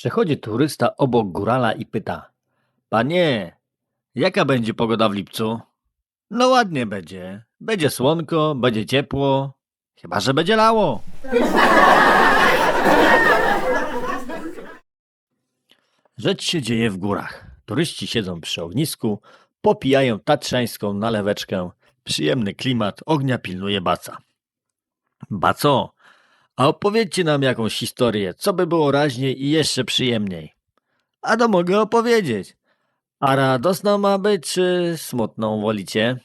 Przechodzi turysta obok górala i pyta: Panie, jaka będzie pogoda w lipcu? No ładnie będzie. Będzie słonko, będzie ciepło. Chyba, że będzie lało. Rzecz się dzieje w górach. Turyści siedzą przy ognisku, popijają tatrzańską naleweczkę. Przyjemny klimat, ognia pilnuje baca. Baco, a opowiedzcie nam jakąś historię, co by było raźniej i jeszcze przyjemniej. A to mogę opowiedzieć. A radosną ma być, czy smutną wolicie?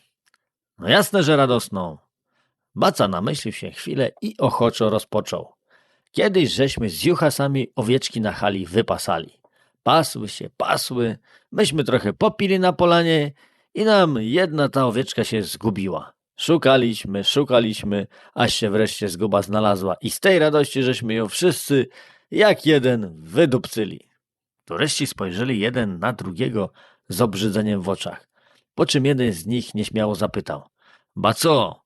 No jasne, że radosną. Baca namyślił się chwilę i ochoczo rozpoczął. Kiedyś żeśmy z juchasami owieczki na hali wypasali. Pasły się, pasły, myśmy trochę popili na polanie i nam jedna ta owieczka się zgubiła. Szukaliśmy, szukaliśmy, aż się wreszcie zguba znalazła i z tej radości żeśmy ją wszyscy jak jeden wydupcyli. Turyści spojrzeli jeden na drugiego z obrzydzeniem w oczach, po czym jeden z nich nieśmiało zapytał – Ba co?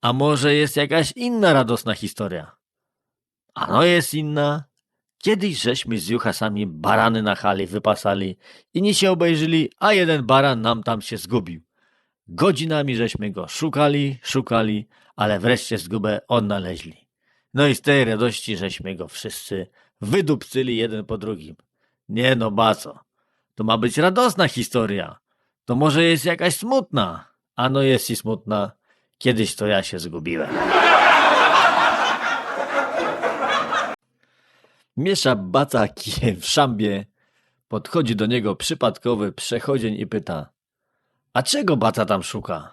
A może jest jakaś inna radosna historia? Ano jest inna. Kiedyś żeśmy z juchasami barany na hali wypasali i nie się obejrzeli, a jeden baran nam tam się zgubił. Godzinami żeśmy go szukali, szukali, ale wreszcie zgubę odnaleźli. No i z tej radości żeśmy go wszyscy wydupcyli jeden po drugim. Nie no, baco, to ma być radosna historia. To może jest jakaś smutna. Ano jest i smutna. Kiedyś to ja się zgubiłem. Miesza baca kijem w szambie. Podchodzi do niego przypadkowy przechodzień i pyta. A czego baca tam szuka?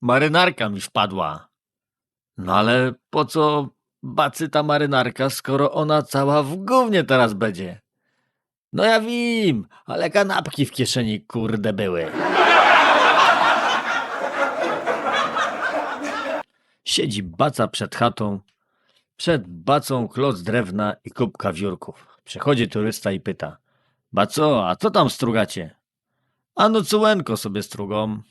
Marynarka mi wpadła. No ale po co bacy ta marynarka, skoro ona cała w gównie teraz będzie? No ja wiem, ale kanapki w kieszeni kurde były. Siedzi baca przed chatą, przed bacą kloc drewna i kubka wiórków. Przechodzi turysta i pyta. Baco, a co tam strugacie? A no cułenko sobie strugą.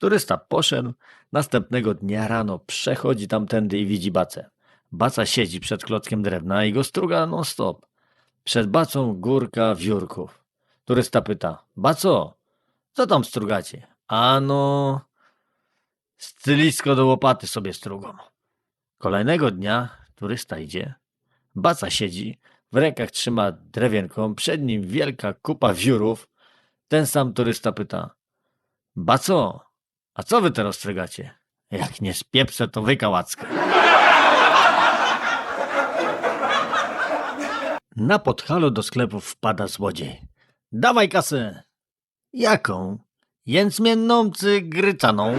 Turysta poszedł, następnego dnia rano przechodzi tamtędy i widzi bacę. Baca siedzi przed klockiem drewna i go struga non stop. Przed bacą górka wiórków. Turysta pyta, baco, co tam strugacie? Ano, stylisko do łopaty sobie strugą. Kolejnego dnia turysta idzie, baca siedzi, w rękach trzyma drewienką, przed nim wielka kupa wiórów. Ten sam turysta pyta, baco, a co wy teraz strygacie? Jak nie spieprzę, to wy kałackę. Na podhalu do sklepu wpada złodziej. Dawaj kasę. Jaką? Jęcmienną czy grycaną?